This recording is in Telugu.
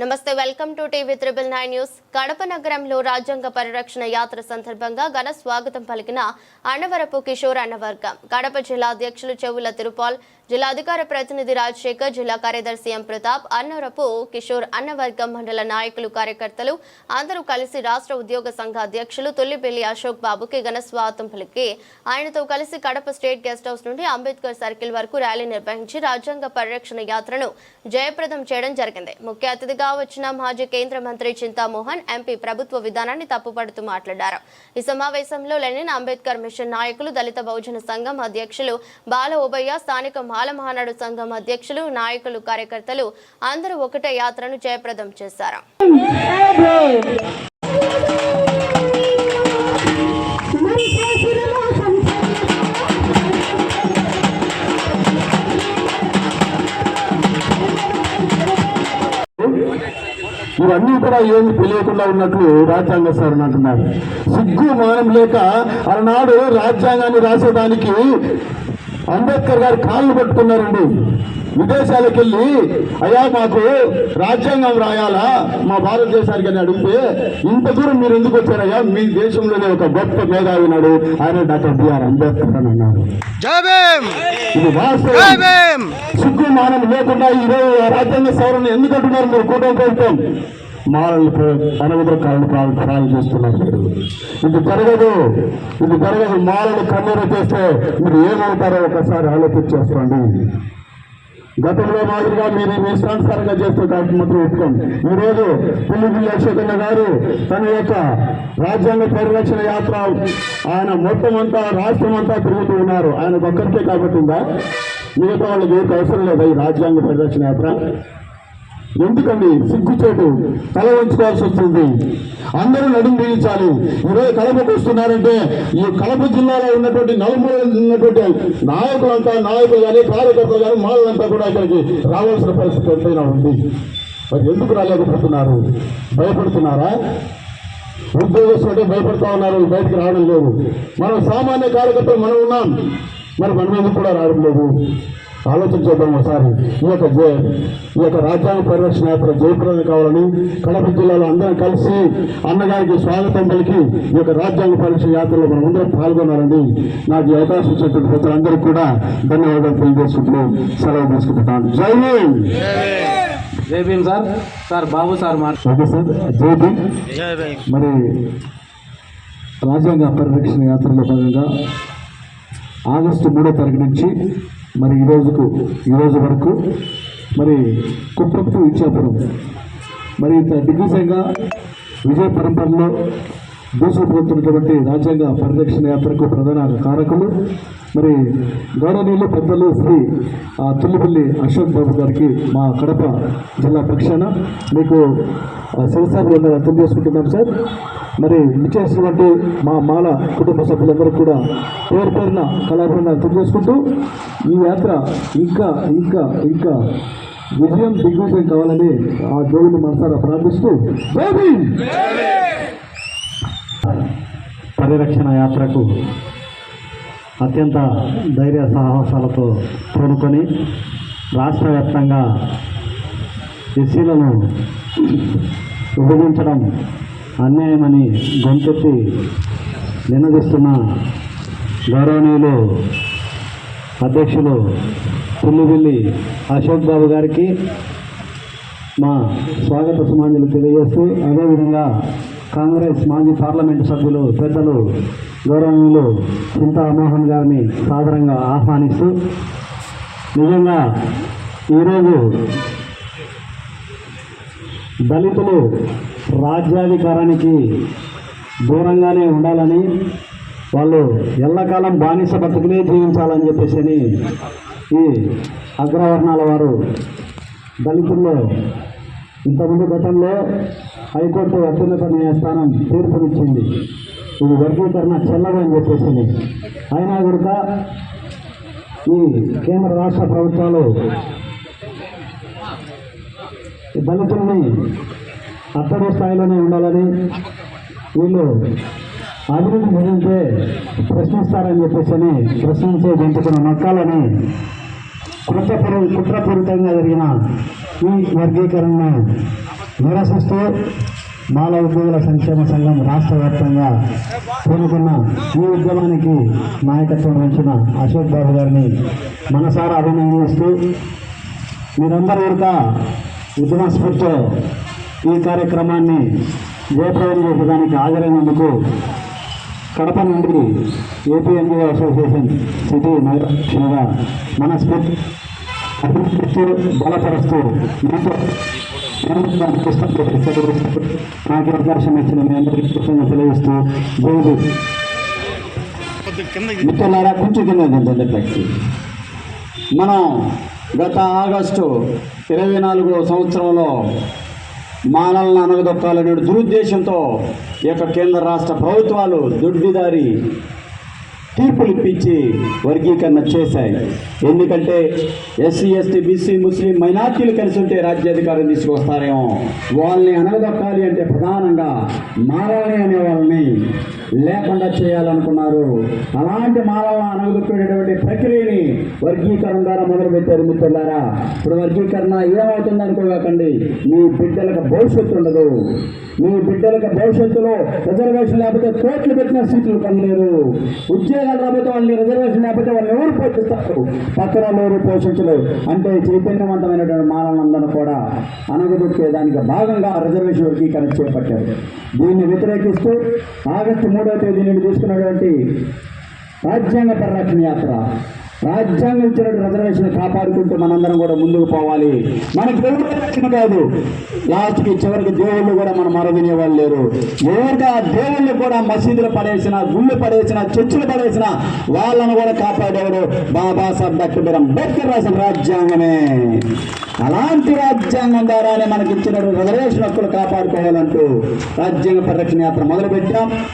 నమస్తే welcome to TV triple nine news. Kadapa నగరంలో రాజ్యాంగ పరిరక్షణ యాత్ర సందర్భంగా ఘన స్వాగతం పలికిన అన్నవరపు కిషోర్ అన్నవర్గం. కడప జిల్లా అధ్యక్షులు చెవుల తిరుపాల్ జిల్లా అధికార ప్రతినిధి రాజశేఖర్ జిల్లా కార్యదర్శి ఎం ప్రతాప్ అన్నవరపు కిషోర్ అన్నవర్గం మండల నాయకులు కార్యకర్తలు అందరూ కలిసి రాష్ట్ర ఉద్యోగ సంఘ అధ్యక్షులు తొల్లిపల్లి అశోక్ బాబుకి ఘన స్వాగతం పలికి ఆయనతో కలిసి కడప స్టేట్ గెస్ట్ హౌస్ నుండి అంబేద్కర్ సర్కిల్ వరకు ర్యాలీ నిర్వహించి రాజ్యాంగ పరిరక్షణ యాత్రను జయప్రదం చేయడం జరిగింది. ముఖ్య అతిథిగా వచ్చిన మాజీ కేంద్ర మంత్రి చింతామోహన్ ఎంపీ ప్రభుత్వ విధానాన్ని తప్పుపడుతూ మాట్లాడారు. ఈ సమావేశంలో లెనిన్ అంబేద్కర్ మిషన్ నాయకులు దళిత బహుజన సంఘం అధ్యక్షులు బాల ఓబయ్య స్థానిక బాలమహానాడు సంఘం అధ్యక్షులు నాయకులు కార్యకర్తలు అందరూ ఒకటే యాత్రను జయప్రదం చేశారు. ఇవన్నీ కూడా ఏమి తెలియకుండా ఉన్నట్లు రాజ్యాంగ సవరణ అంటున్నారు. సిగ్గు మానం లేక ఆనాడు రాజ్యాంగాన్ని రాసేదానికి అంబేద్కర్ గారు కాళ్ళు పట్టుకున్నారండి. విదేశాలకు వెళ్ళి అయ్యా మాకు రాజ్యాంగం రాయాలా? మా భారతదేశానికి అని అడిగితే ఇంత దూరం మీరు ఎందుకు వచ్చారయ్యా? మీ దేశంలోనే ఒక గొప్ప మేధావి నాడు ఆయన డాక్టర్ బిఆర్ అంబేద్కర్ అని అన్నారు. ఇది వాస్తవం. సిగ్గు మానం లేకుండా ఈరోజు రాజ్యాంగ సవరణ ఎందుకు అంటున్నారు మీరు కూటమి ప్రభుత్వం? మాలలకు అనవసర కారణం చేస్తున్నారు మీరు ఇది జరగదు. ఇది జరగదు. మాలను కన్నీరు చేస్తే మీరు ఏమవుతారో ఒకసారి ఆలోచించేసుకోండి గతంలో మాదిరిగా మీరు మీ సంస్కారంగా చేస్తే దానికి మాత్రం ఒప్పుకోండి ఈరోజు రోజు పుల్లిపిల్లి అశోకన్న గారు తన యొక్క రాజ్యాంగ పరిరక్షణ యాత్ర ఆయన మొత్తం అంతా రాష్ట్రం అంతా తిరుగుతూ ఉన్నారు. ఆయన ఒక్కరికే కాబట్టి ఉందా మిగతా వాళ్ళకి ఏం అవసరం లేదా ఈ రాజ్యాంగ పరిరక్షణ యాత్ర. ఎందుకండి? సిగ్గుచేటు తల ఉంచుకోవాల్సి వస్తుంది. అందరూ నడుము బిగించాలి. ఈరోజు కడపకు వస్తున్నారంటే ఈ కడప జిల్లాలో ఉన్నటువంటి నలుమూల ఉన్నటువంటి నాయకులంతా నాయకులు కానీ కార్యకర్తలు కానీ మాలంతా కూడా ఇక్కడికి రావాల్సిన పరిస్థితి ఎంతైనా ఉంది. మరి ఎందుకు రాలేకపోతున్నారు? భయపడుతున్నారా? ఉద్యోగస్తుంటే భయపడతా ఉన్నారు. బయటకు రావడం లేదు. మనం సామాన్య కార్యకర్తలు మనం ఉన్నాం. మరి మన మీద కూడా రావడం లేదు? ఆలోచన చేద్దాం ఒకసారి. ఈ యొక్క జయ ఈ యొక్క రాజ్యాంగ పరిరక్షణ యాత్ర జయప్రదం కావాలని కడప జిల్లాలో అందరం కలిసి అన్నగారికి స్వాగతం పలికి ఈ యొక్క రాజ్యాంగ పరిరక్షణ యాత్రలో మనం అందరం పాల్గొన్నారండి నాకు ఈ అవకాశం ఇచ్చినటువంటి ప్రజలందరికీ కూడా ధన్యవాదాలు తెలియజేసుకుంటూ సెలవు తీసుకుంటున్నాను జై భీమ్ జై భీమ్ సార్. సార్ బాబు సార్ ఓకే సార్. జై భీమ్. మరి రాజ్యాంగ పరిరక్షణ యాత్రలో భాగంగా ఆగస్టు మూడో తారీఖు నుంచి మరి ఈ రోజుకు ఈ రోజు వరకు మరి కుప్పత్తు ఇచ్చాపురం మరి ఇంత దిగ్విజయంగా విజయ పరంపరలో దూసుకుపోతున్నటువంటి రాజ్యాంగ పరిరక్షణ యాత్రకు ప్రధాన కారకులు. మరి గౌరవనీయులు పెద్దలు శ్రీ ఆ, తుల్లిపల్లి అశోక్ బాబు గారికి మా కడప జిల్లా పక్షాన మీకు శివసాబులు అర్థం చేసుకుంటున్నాం సార్. మరి నిచ్చేసినటువంటి మా మాల కుటుంబ సభ్యులందరూ కూడా పేరు పేరున కళాభరణ అర్థం చేసుకుంటూ ఈ యాత్ర ఇంకా ఇంకా ఇంకా విజయం దిగ్విజయం కావాలని ఆ దేవుని మనసారా ప్రార్థిస్తూ పరిరక్షణ యాత్రకు అత్యంత ధైర్య సాహసాలతో పూనుకొని రాష్ట్ర వ్యాప్తంగా ఎస్సీలను విభజించడం అన్యాయమని గొంతెత్తి నినదిస్తున్న గౌరవనీయులు అధ్యక్షులు పుల్లిబిల్లి అశోక్ బాబు గారికి మా స్వాగత సుమాంజలు తెలియజేస్తూ అదేవిధంగా కాంగ్రెస్ మాజీ పార్లమెంటు సభ్యులు పెద్దలు గౌరవనీయులు చింతామోహన్ గారిని సాదరంగా ఆహ్వానిస్తూ నిజంగా ఈరోజు దళితులు రాజ్యాధికారానికి దూరంగానే ఉండాలని వాళ్ళు ఎల్లకాలం బానిస బతుకునే జీవించాలని చెప్పేసి అని ఈ అగ్రవర్ణాల వారు దళితుల్లో ఇంతకుముందు గతంలో హైకోర్టు అత్యున్నత న్యాయస్థానం తీర్పునిచ్చింది. ఇది వర్గీకరణ చెల్లదని చెప్పేసింది. అయినా కనుక ఈ కేంద్ర రాష్ట్ర ప్రభుత్వాలు దళితుల్ని అత్తడి స్థాయిలోనే ఉండాలని వీళ్ళు అభివృద్ధి గురించే ప్రశ్నిస్తారని చెప్పేసి అని ప్రశ్నించే గెంటుకున్న మొక్కలని కుట్రపూరి కుట్రపూరితంగా జరిగిన ఈ వర్గీకరణను నిరసిస్తూ బాల ఉద్యోగుల సంక్షేమ సంఘం రాష్ట్ర వ్యాప్తంగా పూనుకున్న ఈ ఉద్యమానికి నాయకత్వం వహించిన అశోక్ బాబు గారిని మనసారా అభినందిస్తూ మీరందరూ కనుక ఉద్యమ స్ఫూర్తితో ఈ కార్యక్రమాన్ని జయప్రదం చేసేదానికి హాజరైనందుకు కడప నుండి ఏపీఎంజీ అసోసియేషన్ సిటీ నగర మనస్ఫూర్తి అభివృద్ధిస్తూ బలపరుస్తూ మీతో నాకు అవకాశం ఇచ్చిన మీ అందరికీ కృతజ్ఞతలు తెలియజేస్తూ మిత్రులారా కొంచెం కింద మనం గత ఆగస్టు ఇరవై నాలుగో సంవత్సరంలో మానలను అనగదొక్కాలనే దురుద్దేశంతో ఈ యొక్క కేంద్ర రాష్ట్ర ప్రభుత్వాలు దుడ్డిదారి తీర్పులు ఇప్పించి వర్గీకరణ చేశాయి. ఎందుకంటే ఎస్సీ ఎస్టీ బీసీ ముస్లిం మైనార్టీలు కలిసి ఉంటే రాజ్యాధికారం తీసుకొస్తారేమో. వాళ్ళని అనగదొక్కాలి అంటే ప్రధానంగా మారాలి అనే వాళ్ళని లేకుండా చేయాలనుకున్నారు. అలాంటి మాలలను అనగదొక్కేటటువంటి ప్రక్రియని వర్గీకరణ ద్వారా మొదలుపెట్టారు మిత్రులారా. ఇప్పుడు వర్గీకరణ ఏమవుతుంది అనుకోకండి. మీ బిడ్డలకు భవిష్యత్తు ఉండదు. మీ బిడ్డలకు భవిష్యత్తులో రిజర్వేషన్ లేకపోతే కోట్లు పెట్టిన సీట్లు కనలేరు ఉద్యోగాలు రాకపోతే వాళ్ళని రిజర్వేషన్ లేకపోతే వాళ్ళు ఎవరు పోషిస్తారు? పక్కన ఎవరు పోషించలేరు? అంటే చైతన్యవంతమైనటువంటి మానవులందరూ కూడా అనగదొక్కేదానికి భాగంగా రిజర్వేషన్ వర్గీకరణ చేపట్టారు. దీన్ని వ్యతిరేకిస్తూ ఆగస్టు మూడవ తేదీ నుండి తీసుకున్నటువంటి రాజ్యాంగ పరిరక్షణ యాత్ర. రాజ్యాంగం ఇచ్చినటువంటి రిజర్వేషన్ కాపాడుకుంటూ మనందరం కూడా ముందుకు పోవాలి. మనకి దేవుడు రక్షణ కాదు. లాస్ట్కి చివరికి దేవుళ్ళు కూడా మనం మరవినే వాళ్ళు లేరు. ఎవరికి ఆ దేవుళ్ళు కూడా మసీదులు పడేసిన గుళ్ళు పడేసిన చర్చిలు పడేసిన వాళ్ళను కూడా కాపాడేవాడు Babasaheb doctor B R Ambedkar రాసిన రాజ్యాంగమే. అలాంటి రాజ్యాంగం ద్వారానే మనకి ఇచ్చిన రిజర్వేషన్ హక్కులు కాపాడుకోవాలంటూ రాజ్యాంగ పరిరక్షణ యాత్ర మొదలుపెట్టాం.